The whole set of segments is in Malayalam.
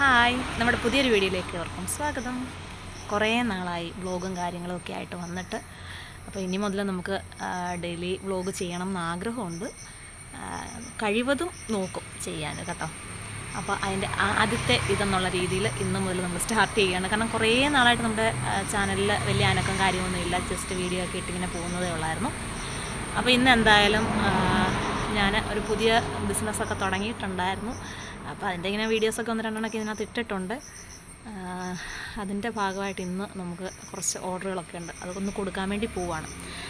ഹായ്. നമ്മുടെ പുതിയൊരു വീഡിയോയിലേക്ക് അവർക്കും സ്വാഗതം. കുറേ നാളായി വ്ളോഗും കാര്യങ്ങളും ഒക്കെ ആയിട്ട് വന്നിട്ട്. അപ്പോൾ ഇനി മുതൽ നമുക്ക് ഡെയിലി വ്ളോഗ് ചെയ്യണം എന്ന് ആഗ്രഹമുണ്ട്. ആ, കഴിവതും നോക്കും ചെയ്യാൻ കേട്ടോ. അപ്പോൾ അതിന്റെ ആദ്യത്തെ ഇതെന്നുള്ള രീതിയിൽ ഇന്ന് മുതൽ നമ്മൾ സ്റ്റാർട്ട് ചെയ്യുകയാണ്. കാരണം കുറേ നാളായിട്ട് നമ്മുടെ ചാനലിൽ വലിയ അനക്കം കാര്യമൊന്നും ഇല്ല ജസ്റ്റ് വീഡിയോ ഒക്കെ ഇട്ടിങ്ങനെ പോകുന്നതേ ഉള്ളായിരുന്നു. അപ്പോൾ ഇന്ന് എന്തായാലും ഞാൻ ഒരു പുതിയ ബിസിനസ്സൊക്കെ തുടങ്ങിയിട്ടുണ്ടായിരുന്നു. അപ്പോൾ അതിന്റെ ഇങ്ങനെ വീഡിയോസൊക്കെ ഒന്ന് രണ്ടെണ്ണമൊക്കെ ഇതിനകത്ത് ഇട്ടിട്ടുണ്ട്. അതിന്റെ ഭാഗമായിട്ട് ഇന്ന് നമുക്ക് കുറച്ച് ഓർഡറുകളൊക്കെ ഉണ്ട്. അതൊന്ന് കൊടുക്കാൻ വേണ്ടി പോവാണ്.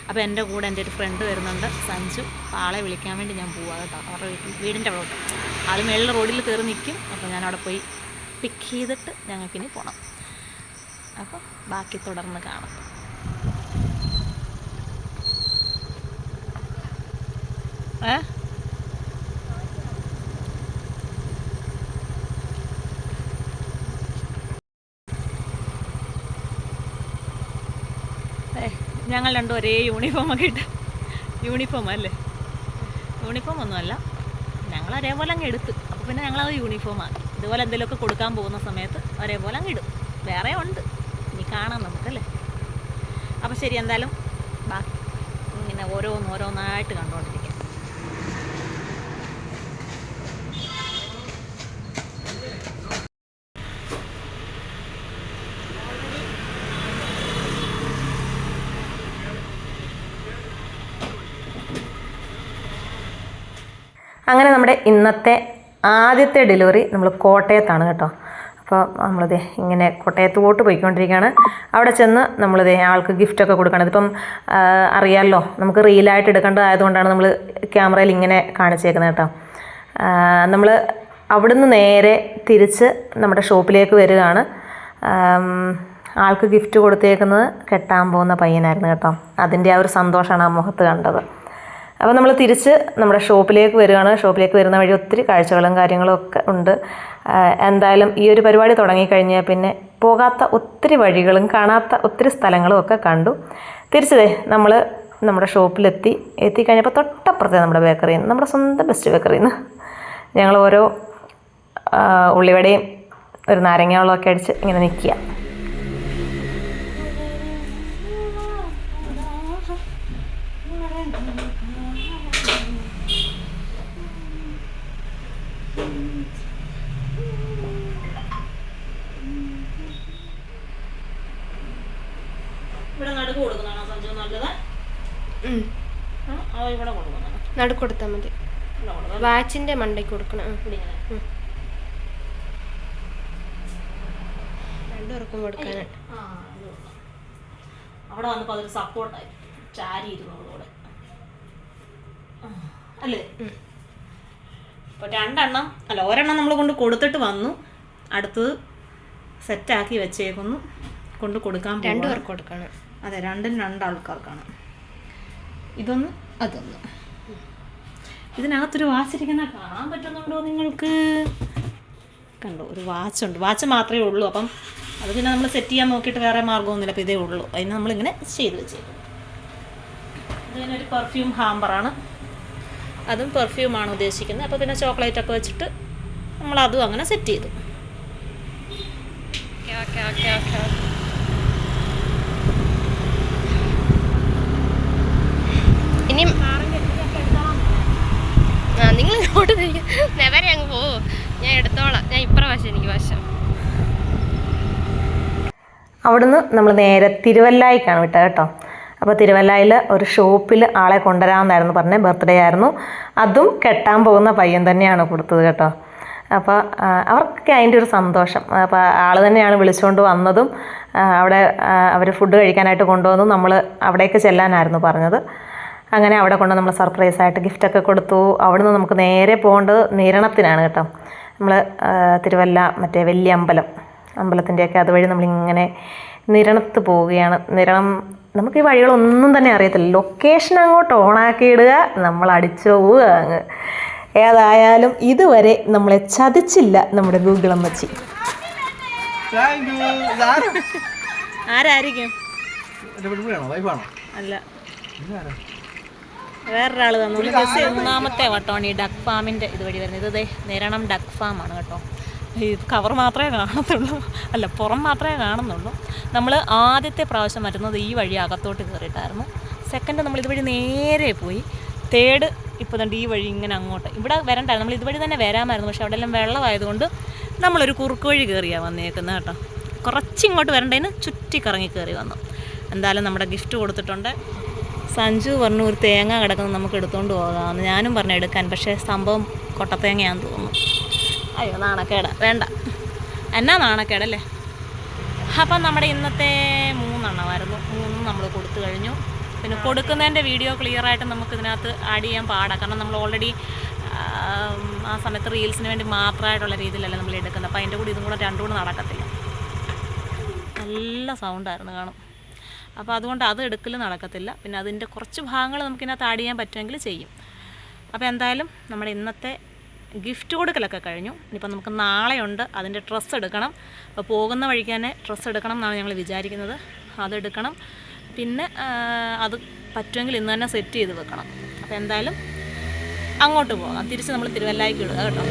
അപ്പോൾ എന്റെ കൂടെ എന്റെ ഒരു ഫ്രണ്ട് വരുന്നുണ്ട് സഞ്ജു. ആളെ വിളിക്കാൻ വേണ്ടി ഞാൻ പോവാം കേട്ടോ. അവരുടെ വീട്ടിൽ വീടിന്റെ അവിടെ. ആൾ മേളിൽ റോഡിൽ കയറി നിൽക്കും. അപ്പോൾ ഞാൻ അവിടെ പോയി പിക്ക് ചെയ്തിട്ട് ഞങ്ങൾക്കിനി പോകണം അപ്പോൾ ബാക്കി തുടർന്ന് കാണാം. ഏ? ഞങ്ങൾ രണ്ടും ഒരേ യൂണിഫോം ഒക്കെ ഇട്ട്. യൂണിഫോം അല്ലേ? യൂണിഫോം ഒന്നുമല്ല ഞങ്ങൾ ഒരേപോലെ അങ്ങ് എടുത്തു. അപ്പോൾ പിന്നെ ഞങ്ങളത് യൂണിഫോമാണ് ഇതുപോലെ എന്തെങ്കിലുമൊക്കെ കൊടുക്കാൻ പോകുന്ന സമയത്ത് ഒരേപോലെ അങ്ങ് ഇടും. വേറെ ഉണ്ട്. ഇനി കാണാം നമുക്കല്ലേ? അപ്പോൾ ശരി എന്തായാലും ബാക്കി ഇങ്ങനെ ഓരോന്ന് ഓരോന്നായിട്ട് കണ്ടുകൊണ്ടിരിക്കാം അങ്ങനെ നമ്മുടെ ഇന്നത്തെ ആദ്യത്തെ ഡെലിവറി നമ്മൾ കോട്ടയത്താണ് കേട്ടോ. അപ്പോൾ നമ്മളിത് ഇങ്ങനെ കോട്ടയത്ത് പോട്ട് പോയിക്കൊണ്ടിരിക്കുകയാണ്. അവിടെ ചെന്ന് നമ്മളിത് ആൾക്ക് ഗിഫ്റ്റൊക്കെ കൊടുക്കണം ഇതിപ്പം അറിയാമല്ലോ നമുക്ക് റീലായിട്ട് എടുക്കേണ്ടതായതുകൊണ്ടാണ് നമ്മൾ ക്യാമറയിൽ ഇങ്ങനെ കാണിച്ചേക്കുന്നത് കേട്ടോ. നമ്മൾ അവിടുന്ന് നേരെ തിരിച്ച് നമ്മുടെ ഷോപ്പിലേക്ക് വരികയാണ്. ആൾക്ക് ഗിഫ്റ്റ് കൊടുത്തേക്കുന്നത് കെട്ടാൻ പോകുന്ന പയ്യനായിരുന്നു കേട്ടോ. അതിന്റെ ആ ഒരു സന്തോഷമാണ് ആ മുഖത്ത് കണ്ടത്. അപ്പോൾ നമ്മൾ തിരിച്ച് നമ്മുടെ ഷോപ്പിലേക്ക് വരികയാണ് ഷോപ്പിലേക്ക് വരുന്ന വഴി ഒത്തിരി കാഴ്ചകളും കാര്യങ്ങളും ഒക്കെ ഉണ്ട് എന്തായാലും ഈ ഒരു പരിപാടി തുടങ്ങിക്കഴിഞ്ഞാൽ പിന്നെ പോകാത്ത ഒത്തിരി വഴികളും കാണാത്ത ഒത്തിരി സ്ഥലങ്ങളും ഒക്കെ കണ്ടു. തിരിച്ചതേ നമ്മൾ നമ്മുടെ ഷോപ്പിലെത്തി. എത്തിക്കഴിഞ്ഞപ്പോൾ തൊട്ടപ്പുറത്തെ നമ്മുടെ ബേക്കറിയിൽ നിന്ന് നമ്മുടെ സ്വന്തം ബെസ്റ്റ് ബേക്കറിയിൽ നിന്ന് ഞങ്ങൾ ഓരോ ഉള്ളിവടയും ഒരു നാരങ്ങ വെള്ളമൊക്കെ അടിച്ച് ഇങ്ങനെ നിൽക്കുക. ഇവിടെ നടുക്ക് കൊടുക്കുന്നതാണോ സഞ്ജു? നല്ലത്? ഇവിടെ കൊടുക്കുന്നതാണോ നടുക്ക് കൊടുത്താൽ മതി. വാച്ചിന്റെ മണ്ടയ്ക്ക് കൊടുക്കണം. രണ്ടുപേർക്കും കൊടുക്കാനാണ്. അവിടെ വന്നപ്പോൾ അതൊരു സപ്പോർട്ടായി ചാരി ഇരുന്നോളൂടെ അല്ലേ? അപ്പോൾ രണ്ടെണ്ണം അല്ല ഒരെണ്ണം നമ്മൾ കൊണ്ട് കൊടുത്തിട്ട് വന്നു. അടുത്തത് സെറ്റാക്കി വെച്ചേക്കുന്നു. കൊണ്ട് കൊടുക്കാൻ രണ്ട് പേർക്ക് കൊടുക്കണം. അതെ രണ്ടും രണ്ടാൾക്കാർക്കാണ്. ഇതൊന്ന് അതൊന്ന്. ഇതിനകത്തൊരു വാച്ച് ഇരിക്കുന്ന കാണാൻ പറ്റുന്നുണ്ടോ നിങ്ങൾക്ക്? കണ്ടോ ഒരു വാച്ച് ഉണ്ട് വാച്ച് മാത്രമേ ഉള്ളൂ. അപ്പം അത് പിന്നെ നമ്മൾ സെറ്റ് ചെയ്യാൻ നോക്കിയിട്ട് വേറെ മാർഗമൊന്നുമില്ല. അപ്പോൾ ഇതേ ഉള്ളൂ. അതിന് നമ്മളിങ്ങനെ ചെയ്ത് വെച്ചേക്കും ഇതിനൊരു പെർഫ്യൂം ഹാമ്പറാണ് അതും പെർഫ്യൂമാണ് ഉദ്ദേശിക്കുന്നത്. അപ്പോൾ പിന്നെ ചോക്ലേറ്റ് ഒക്കെ വെച്ചിട്ട് നമ്മൾ അതും അങ്ങനെ സെറ്റ് ചെയ്തു. ഓക്കെ ഓക്കെ ഓക്കെ ഇനി ആ നിങ്ങൾ ഇങ്ങോട്ട് നെവരെ അങ്ങ് പോ ഞാൻ എടുത്തോളാം. ഞാൻ ഇപ്രാവശ്യം എനിക്ക് വശം. അവിടുന്ന് നമ്മൾ നേരെ തിരുവല്ലായിക്കാണ് വിട്ടത് കേട്ടോ. അപ്പോൾ തിരുവല്ലായിൽ ഒരു ഷോപ്പിൽ ആളെ കൊണ്ടുവരാമെന്നായിരുന്നു പറഞ്ഞത് ബർത്ത്ഡേ ആയിരുന്നു. അതും കെട്ടാൻ പോകുന്ന പയ്യൻ തന്നെയാണ് കൊടുത്തത് കേട്ടോ. അപ്പോൾ അവർക്കൊക്കെ അതിന്റെ ഒരു സന്തോഷം. അപ്പോൾ ആൾ തന്നെയാണ് വിളിച്ചുകൊണ്ട് വന്നതും അവിടെ അവർ ഫുഡ് കഴിക്കാനായിട്ട് കൊണ്ടുവന്നു നമ്മൾ അവിടേക്ക് ചെല്ലാനായിരുന്നു പറഞ്ഞത്. അങ്ങനെ അവിടെ കൊണ്ട് നമ്മൾ സർപ്രൈസായിട്ട് ഗിഫ്റ്റൊക്കെ കൊടുത്തു. അവിടുന്ന് നമുക്ക് നേരെ പോകേണ്ടത് നിരണത്തിനാണ് കേട്ടോ. നമ്മൾ തിരുവല്ല മറ്റേ വലിയ അമ്പലം അമ്പലത്തിന്റെയൊക്കെ അതുവഴി നമ്മളിങ്ങനെ നിരണത്ത് പോവുകയാണ്. നിരണം നമുക്ക് ഈ വഴികളൊന്നും തന്നെ അറിയത്തില്ല. ലൊക്കേഷൻ അങ്ങോട്ട് ഓണാക്കി ഇടുക നമ്മൾ അടിച്ചു പോവുക അങ്ങ്. ഏതായാലും ഇതുവരെ നമ്മളെ ചതിച്ചില്ല നമ്മുടെ ഗൂഗിൾ അമ്മച്ചി. ആരായിരിക്കും? അല്ല. വേറൊരാൾ തന്നു ഒന്നാമത്തെ മൂന്നാമത്തെ വട്ടമാണ് ഈ ഡക്ക് ഫാമിന്റെ ഇതുവഴി വരുന്നത്. ഇത് ദേ നിരണം ഡക്ക് ഫാമാണ് കേട്ടോ. ഈ കവർ മാത്രമേ കാണത്തുള്ളൂ. അല്ല പുറം മാത്രമേ കാണുന്നുള്ളൂ. നമ്മൾ ആദ്യത്തെ പ്രാവശ്യം വരുന്നത് ഈ വഴി അകത്തോട്ട് കയറിയിട്ടായിരുന്നു. സെക്കൻഡ് നമ്മൾ ഇതുവഴി നേരെ പോയി. തേർഡ് ഇപ്പോൾ തന്നെ ഈ വഴി ഇങ്ങനെ അങ്ങോട്ട്. ഇവിടെ വരണ്ടായിരുന്നു. നമ്മൾ ഇതുവഴി തന്നെ വരാമായിരുന്നു. പക്ഷേ അവിടെ എല്ലാം വെള്ളമായതുകൊണ്ട് നമ്മളൊരു കുറുക്ക് വഴി കയറിയാണ് വന്നേക്കുന്നത് കേട്ടോ. കുറച്ചിങ്ങോട്ട് വരണ്ടതിന് ചുറ്റി കറങ്ങി കയറി വന്നു. എന്തായാലും നമ്മുടെ ഗിഫ്റ്റ് കൊടുത്തിട്ടുണ്ട്. സഞ്ജു പറഞ്ഞു ഒരു തേങ്ങ കിടക്കുന്നത് നമുക്ക് എടുത്തുകൊണ്ട് പോകാമെന്ന് ഞാനും പറഞ്ഞു എടുക്കാൻ. പക്ഷേ സംഭവം കൊട്ടത്തേങ്ങയാന്ന് തോന്നുന്നു. അയ്യോ നാണക്കേട്. വേണ്ട. എന്നാ നാണക്കേടല്ലേ? അപ്പം നമ്മുടെ ഇന്നത്തെ മൂന്നെണ്ണമായിരുന്നു. മൂന്നും നമ്മൾ കൊടുത്തു കഴിഞ്ഞു. പിന്നെ കൊടുക്കുന്നതിന്റെ വീഡിയോ ക്ലിയർ ആയിട്ട് നമുക്ക് ഇതിനകത്ത് ആഡ് ചെയ്യാൻ പാടാം. കാരണം നമ്മൾ ഓൾറെഡി ആ സമയത്ത് റീൽസിന് വേണ്ടി മാത്രമായിട്ടുള്ള രീതിയിലല്ല നമ്മൾ എടുക്കുന്നത്. അപ്പോൾ അതിന്റെ കൂടി ഇതും കൂടെ രണ്ടും കൂടെ നടക്കത്തില്ല. നല്ല സൗണ്ടായിരുന്നു കാണും. അപ്പോൾ അതുകൊണ്ട് അത് എടുക്കൽ നടക്കത്തില്ല. പിന്നെ അതിന്റെ കുറച്ച് ഭാഗങ്ങൾ നമുക്കിതിനകത്ത് ആഡ് ചെയ്യാൻ പറ്റുമെങ്കിൽ ചെയ്യും. അപ്പോൾ എന്തായാലും നമ്മുടെ ഇന്നത്തെ ഗിഫ്റ്റ് കൊടുക്കലൊക്കെ കഴിഞ്ഞു. ഇനിയിപ്പോൾ നമുക്ക് നാളെയുണ്ട്. അതിന്റെ ഡ്രസ്സ് എടുക്കണം. അപ്പോൾ പോകുന്ന വഴിക്ക് തന്നെ ഡ്രസ്സ് എടുക്കണം എന്നാണ് ഞങ്ങൾ വിചാരിക്കുന്നത്. അതെടുക്കണം പിന്നെ അത് പറ്റുമെങ്കിൽ ഇന്ന് തന്നെ സെറ്റ് ചെയ്ത് വെക്കണം. അപ്പോൾ എന്തായാലും അങ്ങോട്ട് പോകാം. തിരിച്ച് നമ്മൾ തിരുവല്ലായിക്ക് ഇടുക കേട്ടോ.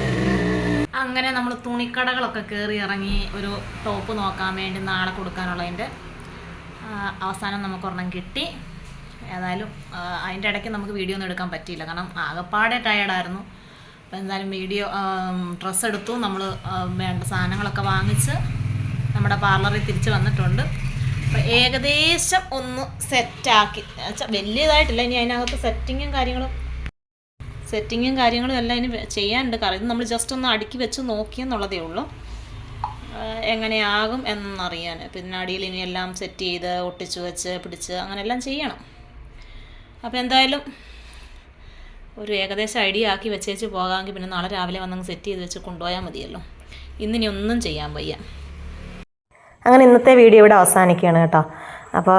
അങ്ങനെ നമ്മൾ തുണിക്കടകളൊക്കെ കയറി ഇറങ്ങി ഒരു ടോപ്പ് നോക്കാൻ വേണ്ടി നാളെ കൊടുക്കാനുള്ളതിന്റെ അവസാനം നമുക്ക് ഒരെണ്ണം കിട്ടി. ഏതായാലും അതിന്റെ ഇടയ്ക്ക് നമുക്ക് വീഡിയോ ഒന്നും എടുക്കാൻ പറ്റിയില്ല. കാരണം ആകെപ്പാടെ ടയർഡായിരുന്നു അപ്പോൾ എന്തായാലും വീഡിയോ ഡ്രസ്സ് എടുത്തു. നമ്മൾ വേണ്ട സാധനങ്ങളൊക്കെ വാങ്ങിച്ച് നമ്മുടെ പാർലറിൽ തിരിച്ച് വന്നിട്ടുണ്ട്. അപ്പോൾ ഏകദേശം ഒന്ന് സെറ്റാക്കി. വലിയതായിട്ടില്ല. ഇനി അതിനകത്ത് സെറ്റിങ്ങും കാര്യങ്ങളും സെറ്റിങ്ങും കാര്യങ്ങളും എല്ലാം ഇനി ചെയ്യാനുണ്ട്. കാരണം ഇത് നമ്മൾ ജസ്റ്റ് ഒന്ന് അടുക്കി വെച്ച് നോക്കിയെന്നുള്ളതേ ഉള്ളൂ. എങ്ങനെയാകും എന്നറിയാൻ പിന്നെ അടിയിൽ ഇനി എല്ലാം സെറ്റ് ചെയ്ത് ഒട്ടിച്ചു വെച്ച് പിടിച്ച് അങ്ങനെ എല്ലാം ചെയ്യണം. അപ്പോൾ എന്തായാലും ഒരു ഏകദേശം ഐഡിയ ആക്കി വെച്ചേച്ച് പോകാമെങ്കിൽ പിന്നെ നാളെ രാവിലെ വന്നങ്ങ് സെറ്റ് ചെയ്ത് വെച്ച് കൊണ്ടുപോയാൽ മതിയല്ലോ. ഇന്നിനി ഒന്നും ചെയ്യാൻ വയ്യ. അങ്ങനെ ഇന്നത്തെ വീഡിയോ ഇവിടെ അവസാനിക്കുകയാണ് കേട്ടോ. അപ്പോൾ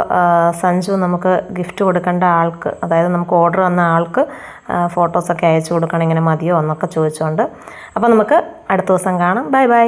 സഞ്ജു നമുക്ക് ഗിഫ്റ്റ് കൊടുക്കേണ്ട ആൾക്ക് അതായത് നമുക്ക് ഓർഡർ വന്ന ആൾക്ക് ഫോട്ടോസൊക്കെ അയച്ചു കൊടുക്കണം ഇങ്ങനെ മതിയോ എന്നൊക്കെ ചോദിച്ചുകൊണ്ട് അപ്പോൾ നമുക്ക് അടുത്ത ദിവസം കാണാം. Bye bye